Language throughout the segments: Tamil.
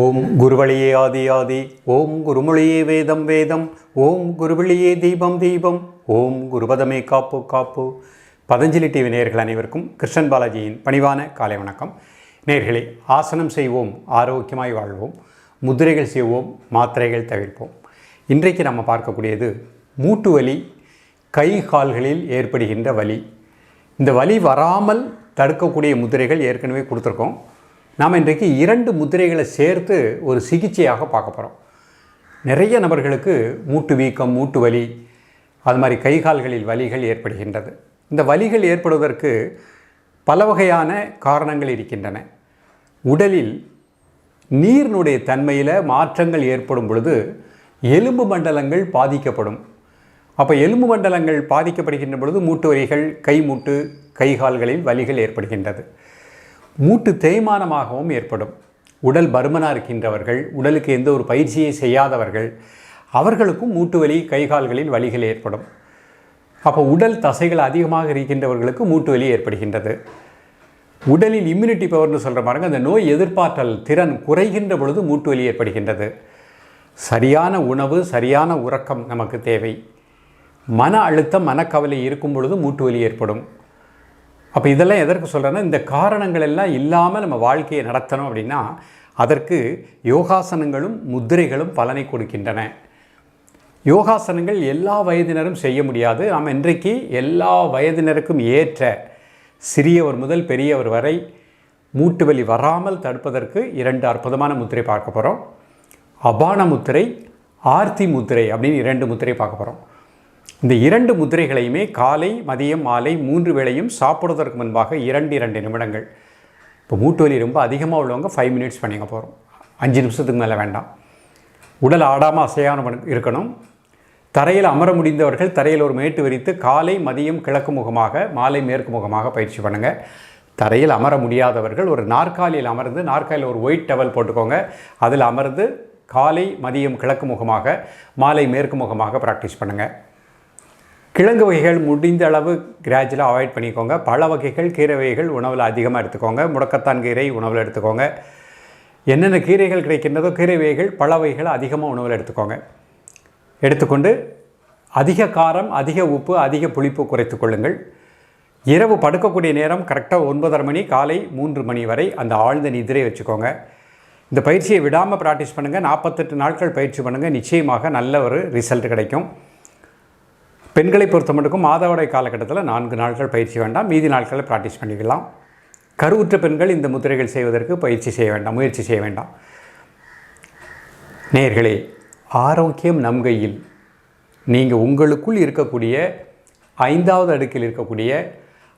ஓம் குருவழியே ஆதி ஆதி ஓம் குருமொழியே வேதம் வேதம் ஓம் குருவழியே தீபம் தீபம் ஓம் குருபதமே காப்பு காப்பு. பதஞ்சலி டிவி நேர்கள் அனைவருக்கும் கிருஷ்ணன் பாலாஜியின் பணிவான காலை வணக்கம். நேர்களே ஆசனம் செய்வோம் ஆரோக்கியமாய் வாழ்வோம் முதிரைகள் செய்வோம் மாத்திரைகள் தவிர்ப்போம். இன்றைக்கு நம்ம பார்க்கக்கூடியது மூட்டு வலி கை கால்களில் ஏற்படுகின்ற வலி. இந்த வலி வராமல் தடுக்கக்கூடிய முதிரைகள் ஏற்கனவே கொடுத்துருக்கோம். நாம் இன்றைக்கு இரண்டு முதிரைகளை சேர்த்து ஒரு சிகிச்சையாக பார்க்க போகிறோம் நிறைய நபர்களுக்கு மூட்டு வீக்கம் மூட்டு வலி அது மாதிரி கை கால்களில் வலிகள் ஏற்படுகின்றது. இந்த வலிகள் ஏற்படுவதற்கு பல வகையான காரணங்கள் இருக்கின்றன. உடலில் நீரினுடைய தன்மையில் மாற்றங்கள் ஏற்படும் பொழுது எலும்பு மண்டலங்கள் பாதிக்கப்படும். அப்போ எலும்பு மண்டலங்கள் பாதிக்கப்படுகின்ற பொழுது மூட்டு வலிகள் கை மூட்டு கைகால்களில் வலிகள் ஏற்படுகின்றது. மூட்டு தேய்மானமாகவும் ஏற்படும். உடல் பருமனாக இருக்கின்றவர்கள் உடலுக்கு எந்த ஒரு பயிற்சியை செய்யாதவர்கள் அவர்களுக்கும் மூட்டு வலி கை கால்களில் வலிகள் ஏற்படும். அப்போ உடல் தசைகள் அதிகமாக இருக்கின்றவர்களுக்கு மூட்டு வலி ஏற்படுகின்றது. உடலில் இம்யூனிட்டி பவர்னு சொல்கிற பாருங்க அந்த நோய் எதிர்ப்பாற்றல் திறன் குறைகின்ற பொழுது மூட்டு வலி ஏற்படுகின்றது. சரியான உணவு சரியான உறக்கம் நமக்கு தேவை. மன அழுத்தம் மனக்கவலை இருக்கும் பொழுது மூட்டு வலி ஏற்படும். அப்போ இதெல்லாம் எதற்கு சொல்கிறேன்னா இந்த காரணங்கள் எல்லாம் இல்லாமல் நம்ம வாழ்க்கையை நடத்தணும் அப்படின்னா அதற்கு யோகாசனங்களும் முத்திரைகளும் பலனை கொடுக்கின்றன. யோகாசனங்கள் எல்லா வயதினரும் செய்ய முடியாது. நாம் இன்றைக்கு எல்லா வயதினருக்கும் ஏற்ற சிறியவர் முதல் பெரியவர் வரை மூட்டு வலி வராமல் தடுப்பதற்கு இரண்டு அற்புதமான முத்திரை பார்க்க போகிறோம் அபான முத்திரை ஆர்த்தி முத்திரை அப்படின்னு இரண்டு முத்திரை பார்க்க போகிறோம் இந்த இரண்டு முதிரைகளையுமே காலை மதியம் மாலை மூன்று வேளையும் சாப்பிடுவதற்கு முன்பாக இரண்டு இரண்டு நிமிடங்கள். இப்போ மூட்டு வலி ரொம்ப அதிகமாக உள்ளவங்க ஃபைவ் மினிட்ஸ் பண்ணிக்க போகிறோம் அஞ்சு நிமிஷத்துக்கு மேலே வேண்டாம். உடல் ஆடாமல் அசையான இருக்கணும். தரையில் அமர முடிந்தவர்கள் தரையில் ஒரு மேட்டு விரித்து காலை மதியம் கிழக்கு முகமாக மாலை மேற்கு முகமாக பயிற்சி பண்ணுங்கள் தரையில் அமர முடியாதவர்கள் ஒரு நாற்காலியில் அமர்ந்து நாற்காலியில் ஒரு ஒயிட் டவல் போட்டுக்கோங்க. அதில் அமர்ந்து காலை மதியம் கிழக்கு முகமாக மாலை மேற்கு முகமாக ப்ராக்டிஸ் பண்ணுங்கள் கிழங்கு வகைகள் முடிந்த அளவு கிராஜுவலாக அவாய்ட் பண்ணிக்கோங்க. பல வகைகள் கீரை வகைகள் உணவில் அதிகமாக எடுத்துக்கோங்க. முடக்கத்தான் கீரை உணவில் எடுத்துக்கோங்க. என்னென்ன கீரைகள் கிடைக்கின்றதோ கீரை வகைகள் பழ வகைகள் அதிகமாக உணவில் எடுத்துக்கோங்க. எடுத்துக்கொண்டு அதிக காரம் அதிக உப்பு அதிக புளிப்பு குறைத்து கொள்ளுங்கள். இரவு படுக்கக்கூடிய நேரம் கரெக்டாக ஒன்பதரை மணி காலை மூன்று மணி வரை அந்த ஆழ்ந்த நிதிரை வச்சுக்கோங்க. இந்த பயிற்சியை விடாமல் ப்ராக்டிஸ் பண்ணுங்கள் நாற்பத்தெட்டு நாட்கள் பயிற்சி பண்ணுங்கள் நிச்சயமாக நல்ல ஒரு ரிசல்ட் கிடைக்கும். பெண்களை பொறுத்த மட்டுக்கும் மாதவிடாய் காலகட்டத்தில் நான்கு நாட்கள் பயிற்சி வேண்டாம். மீதி நாட்களில் ப்ராக்டிஸ் பண்ணிக்கலாம். கருவுற்ற பெண்கள் இந்த முத்திரைகள் செய்வதற்கு பயிற்சி செய்ய வேண்டாம் முயற்சி செய்ய வேண்டாம். நேர்களே ஆரோக்கியம் நம் கையில். நீங்கள் உங்களுக்குள் இருக்கக்கூடிய ஐந்தாவது அடுக்கில் இருக்கக்கூடிய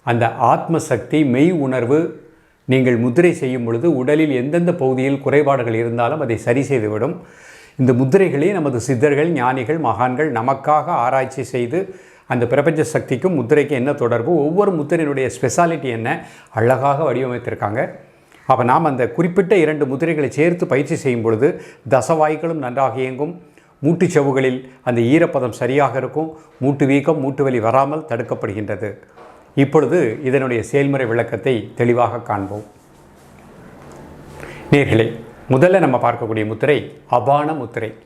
அந்த ஆத்ம சக்தி மெய் உணர்வு நீங்கள் முதிரை செய்யும் பொழுது உடலில் எந்தெந்த பகுதியில் குறைபாடுகள் இருந்தாலும் அதை சரி செய்துவிடும். இந்த முத்திரைகளே நமது சித்தர்கள் ஞானிகள் மகான்கள் நமக்காக ஆராய்ச்சி செய்து அந்த பிரபஞ்ச சக்திக்கும் முத்திரைக்கும் என்ன தொடர்பு ஒவ்வொரு முத்திரையினுடைய ஸ்பெஷாலிட்டி என்ன அழகாக வடிவமைத்திருக்காங்க. அப்போ நாம் அந்த குறிப்பிட்ட இரண்டு முத்திரைகளை சேர்த்து பயிற்சி செய்யும் பொழுது தசவாய்களும் நன்றாக இயங்கும். மூட்டுச்சவுகளில் அந்த ஈரப்பதம் சரியாக இருக்கும். மூட்டு வீக்கம் மூட்டு வலி வராமல் தடுக்கப்படுகின்றது. இப்பொழுது இதனுடைய செயல்முறை விளக்கத்தை தெளிவாக காண்போம். நேர்களே முதல்ல நம்ம பார்க்கக்கூடிய முத்திரை அபான முத்திரை.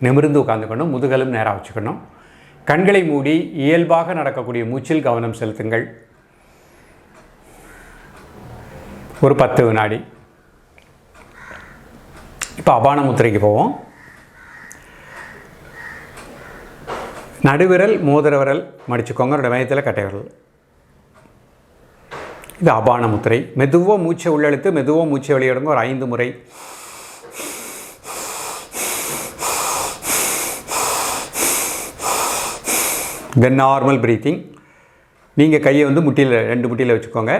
நிமிர்ந்து உட்காந்துக்கணும் முதுகலும் நேராக வச்சுக்கணும். கண்களை மூடி இயல்பாக நடக்கக்கூடிய மூச்சில் கவனம் செலுத்துங்கள். ஒரு பத்து வினாடி. இப்போ அபான முத்திரைக்கு போவோம். நடுவிரல் மோதிர விரல் மடிச்சுக்கோங்க. மையத்தில் கட்டை விரல். இது அபான முத்திரை. மெதுவாக மூச்சை உள்ளெழுத்து மெதுவாக மூச்சை வெளியிடுங்க ஒரு ஐந்து முறை. தென் நார்மல் ப்ரீத்திங் நீங்கள் கையை வந்து முட்டியில் ரெண்டு முட்டியில் வச்சுக்கோங்க.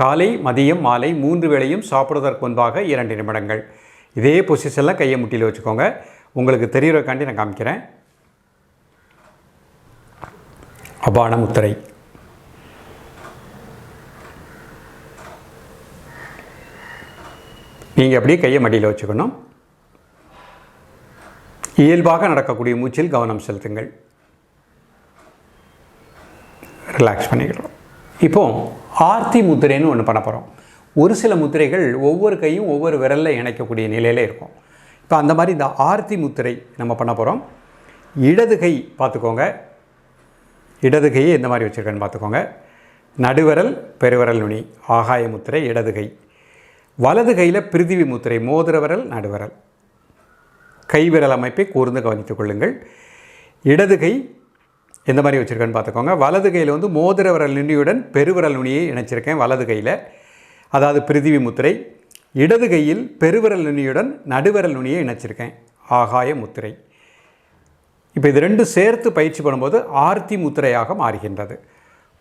காலை மதியம் மாலை மூன்று வேளையும் சாப்பிடுவதற்கு முன்பாக இரண்டு நிமிடங்கள். இதே பொசிஷனில் கையை முட்டியில் வச்சுக்கோங்க. உங்களுக்கு தெரிகிறக்காண்டி நான் காமிக்கிறேன். அபான முத்திரை. நீங்கள் அப்படியே கையை மடியில் வச்சுக்கணும். இயல்பாக நடக்கக்கூடிய மூச்சில் கவனம் செலுத்துங்கள். ரிலாக்ஸ் பண்ணிக்கிறோம் இப்போ ஆர்த்தி முத்திரைன்னு ஒன்று பண்ண போகிறோம் ஒரு சில முத்திரைகள் ஒவ்வொரு கையும் ஒவ்வொரு விரலில் இணைக்கக்கூடிய நிலையில் இருக்கும். இப்போ அந்த மாதிரி இந்த ஆர்த்தி முத்திரை நம்ம பண்ண போகிறோம் இடது கை பார்த்துக்கோங்க. இடது கையை எந்த மாதிரி வச்சுருக்கேன்னு பார்த்துக்கோங்க. நடுவிரல் பெருவிரல் நுனி ஆகாய முத்திரை இடது கை. வலது கையில் பிரிதிவி முத்திரை மோதிர விரல் நடுவிரல். கைவிரல் அமைப்பை கூர்ந்து கவனித்துக் கொள்ளுங்கள். இடது கை எந்த மாதிரி வச்சுருக்கேன்னு பார்த்துக்கோங்க. வலது கையில் வந்து மோதிர விரல் நுனியுடன் பெருவிரல் நுனியை இணைச்சிருக்கேன் வலது கையில். அதாவது பிரிதிவி முத்திரை இடது கையில் பெருவிரல் நுனியுடன் நடுவிரல் நுனியை இணைச்சிருக்கேன். ஆகாய முத்திரை. இப்போ இது ரெண்டும் சேர்த்து பயிற்சி பண்ணும்போது ஆர்த்தி முத்திரையாக மாறுகின்றது.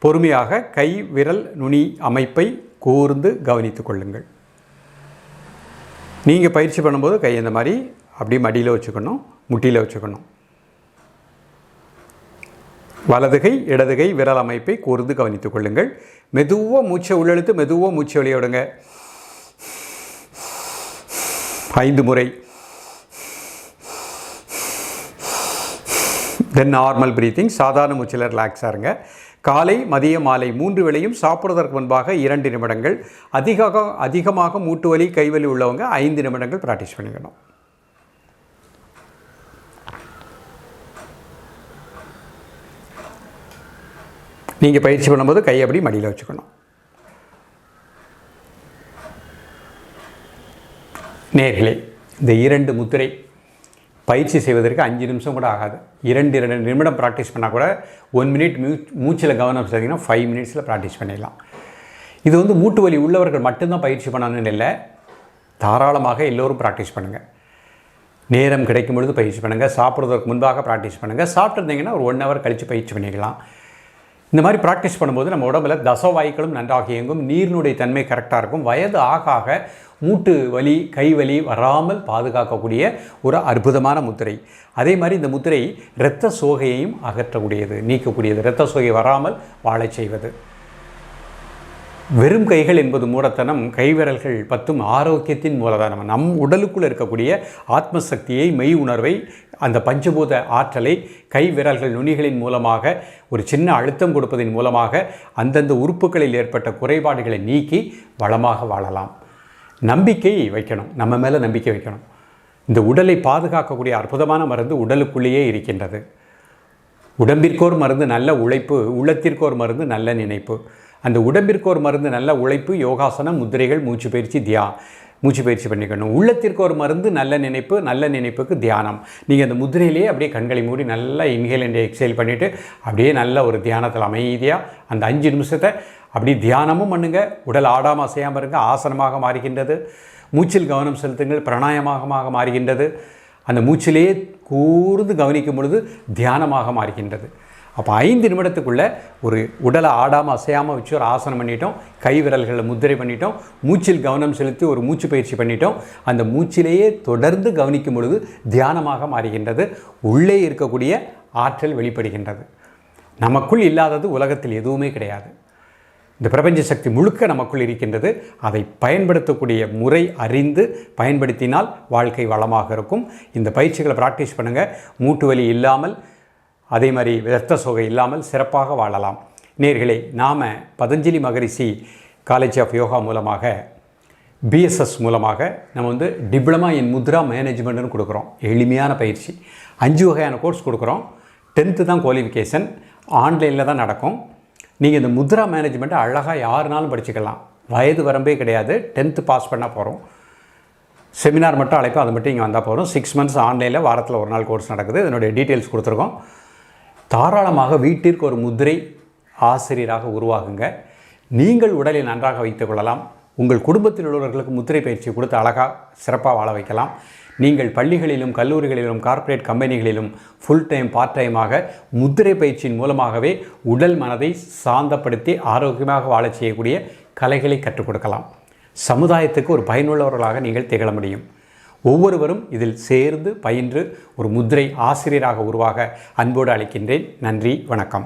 பொறுமையாக கை விரல் நுனி அமைப்பை கூர்ந்து கவனித்துக் கொள்ளுங்கள். நீங்கள் பயிற்சி பண்ணும்போது கை இந்த மாதிரி அப்படியே மடியில் வச்சுக்கணும் முட்டியில் வச்சுக்கணும். வலதுகை இடதுகை விரல் அமைப்பை கூர்ந்து கவனித்துக் கொள்ளுங்கள். மெதுவாக மூச்சை உள்ளெழுத்து மெதுவாக மூச்சை வெளியே விடுங்க. ஐந்து முறை. தென் நார்மல் ப்ரீத்திங் சாதாரண மூச்சில் ரிலாக்ஸாக இருங்க. காலை மதிய மாலை மூன்று வேளையும் சாப்பிட்றதற்கு முன்பாக இரண்டு நிமிடங்கள். அதிக அதிகமாக மூட்டு வலி கைவலி உள்ளவங்க ஐந்து நிமிடங்கள் ப்ராக்டிஸ் பண்ணிக்கணும். நீங்கள் பயிற்சி பண்ணும்போது கை அப்படி மடியில் வச்சுக்கணும். நேர்களே இந்த இரண்டு முத்திரை பயிற்சி செய்வதற்கு அஞ்சு நிமிஷம் கூட ஆகாது. இரண்டு இரண்டு நிமிடம் ப்ராக்டிஸ் பண்ணால் கூட ஒன் மினிட் மூ மூச்சில் கவனம் செலுத்திங்கன்னா ஃபைவ் மினிட்ஸில் ப்ராக்டிஸ் பண்ணிடலாம். இது வந்து மூட்டு வலி உள்ளவர்கள் மட்டும்தான் பயிற்சி பண்ணணும்னு இல்லை. தாராளமாக எல்லோரும் ப்ராக்டிஸ் பண்ணுங்கள் நேரம் கிடைக்கும் பொழுது பயிற்சி பண்ணுங்கள் சாப்பிட்றதுக்கு முன்பாக ப்ராக்டிஸ் பண்ணுங்கள் சாப்பிட்ருந்தீங்கன்னா ஒரு ஒன் ஹவர் கழித்து பயிற்சி பண்ணிக்கலாம். இந்த மாதிரி ப்ராக்டிஸ் பண்ணும்போது நம்ம உடம்புல தசவாய்களும் நன்றாக இயங்கும் நீரினுடைய தன்மை கரெக்டாக இருக்கும் வயது ஆக ஆக மூட்டு வலி கை வலி வராமல் பாதுகாக்கக்கூடிய ஒரு அற்புதமான முத்திரை. அதே மாதிரி இந்த முத்திரை இரத்த சோகையையும் அகற்றக்கூடியது நீக்கக்கூடியது. இரத்த சோகை வராமல் வாழச் செய்வது. வெறும் கைகள் என்பது மூடத்தனம் கைவிரல்கள் பத்தும் ஆரோக்கியத்தின் மூலதனம். நம் உடலுக்குள் இருக்கக்கூடிய ஆத்ம சக்தியை மெய் உணர்வை அந்த பஞ்சபூத ஆற்றலை கை விரல்கள் நுனிகளின் மூலமாக ஒரு சின்ன அழுத்தம் கொடுப்பதன் மூலமாக அந்தந்த உறுப்புகளில் ஏற்பட்ட குறைபாடுகளை நீக்கி வளமாக வாழலாம். நம்பிக்கை வைக்கணும். நம்ம மேலே நம்பிக்கை வைக்கணும். இந்த உடலை பாதுகாக்கக்கூடிய அற்புதமான மருந்து உடலுக்குள்ளேயே இருக்கின்றது. உடம்பிற்கோர் மருந்து நல்ல உழைப்பு உள்ளத்திற்கோர் மருந்து நல்ல நினைப்பு. அந்த உடம்பிற்கு ஒரு மருந்து நல்ல உழைப்பு யோகாசனம் முதிரைகள் மூச்சு பயிற்சி தியா மூச்சு பயிற்சி பண்ணிக்கணும். உள்ளத்திற்கு ஒரு மருந்து நல்ல நினைப்பு நல்ல நினைப்புக்கு தியானம். நீங்கள் அந்த முதிரையிலேயே அப்படியே கண்களை மூடி நல்லா இன்ஹேல் அண்ட் எக்ஸைல் பண்ணிவிட்டு அப்படியே நல்ல ஒரு தியானத்தில் அமைதியாக அந்த அஞ்சு நிமிஷத்தை அப்படி தியானமும் பண்ணுங்கள் உடல் ஆடாமல் அசையாமல் இருங்க. ஆசனமாக மாறுகின்றது. மூச்சில் கவனம் செலுத்துங்கள். பிராணாயமாக மாறுகின்றது. அந்த மூச்சிலேயே கூர்ந்து கவனிக்கும் பொழுது தியானமாக மாறுகின்றது. அப்போ ஐந்து நிமிடத்துக்குள்ளே ஒரு உடலை ஆடாமல் அசையாமல் வச்சு ஒரு ஆசனம் பண்ணிட்டோம். கை விரல்களை முத்திரை பண்ணிட்டோம். மூச்சில் கவனம் செலுத்தி ஒரு மூச்சு பயிற்சி பண்ணிட்டோம். அந்த மூச்சிலேயே தொடர்ந்து கவனிக்கும் பொழுது தியானமாக மாறுகின்றது. உள்ளே இருக்கக்கூடிய ஆற்றல் வெளிப்படுகின்றது. நமக்குள் இல்லாதது உலகத்தில் எதுவுமே கிடையாது. இந்த பிரபஞ்ச சக்தி முழுக்க நமக்குள் இருக்கின்றது. அதை பயன்படுத்தக்கூடிய முறை அறிந்து பயன்படுத்தினால் வாழ்க்கை வளமாக இருக்கும். இந்த பயிற்சிகளை ப்ராக்டிஸ் பண்ணுங்கள் மூட்டு வலி இல்லாமல் அதே மாதிரி ரத்த சோகை இல்லாமல் சிறப்பாக வாழலாம். நேர்களே நாம் பதஞ்சலி மகரிஷி காலேஜ் ஆஃப் யோகா மூலமாக பிஎஸ்எஸ் மூலமாக நம்ம வந்து டிப்ளமா இன் முத்ரா மேனேஜ்மெண்ட்னு கொடுக்குறோம். எளிமையான பயிற்சி. அஞ்சு வகையான கோர்ஸ் கொடுக்குறோம். டென்த்து தான் குவாலிஃபிகேஷன் ஆன்லைனில் தான் நடக்கும். நீங்கள் இந்த முத்ரா மேனேஜ்மெண்ட்டை அழகாக யாருனாலும் படிச்சுக்கலாம். வயது வரம்பே கிடையாது. டென்த்து பாஸ் பண்ணால் போகிறோம் செமினார் மட்டும் அழைப்போம். அது மட்டும் இங்கே வந்தால் போகிறோம் சிக்ஸ் மந்த்ஸ் ஆன்லைனில் வாரத்தில் ஒரு நாள் கோர்ஸ் நடக்குது. இதனுடைய டீட்டெயில்ஸ் கொடுத்துருக்கோம். தாராளமாக வீட்டிற்கு ஒரு முதிரை ஆசிரியராக உருவாகுங்க. நீங்கள் உடலை நன்றாக வைத்துக் கொள்ளலாம். உங்கள் குடும்பத்தில் உள்ளவர்களுக்கு முத்திரை பயிற்சி கொடுத்து அழகாக சிறப்பாக வாழ வைக்கலாம். நீங்கள் பள்ளிகளிலும் கல்லூரிகளிலும் கார்ப்பரேட் கம்பெனிகளிலும் ஃபுல் டைம் பார்ட் டைமாக முத்திரை பயிற்சியின் மூலமாகவே உடல் மனதை சாந்தப்படுத்தி ஆரோக்கியமாக வாழச் செய்யக்கூடிய கலைகளை கற்றுக் கொடுக்கலாம். சமுதாயத்துக்கு ஒரு பயனுள்ளவர்களாக நீங்கள் திகழ முடியும். ஒவ்வொருவரும் இதில் சேர்ந்து பயின்று ஒரு முத்திரை ஆசிரியராக உருவாக அன்போடு அளிக்கின்றேன். நன்றி வணக்கம்.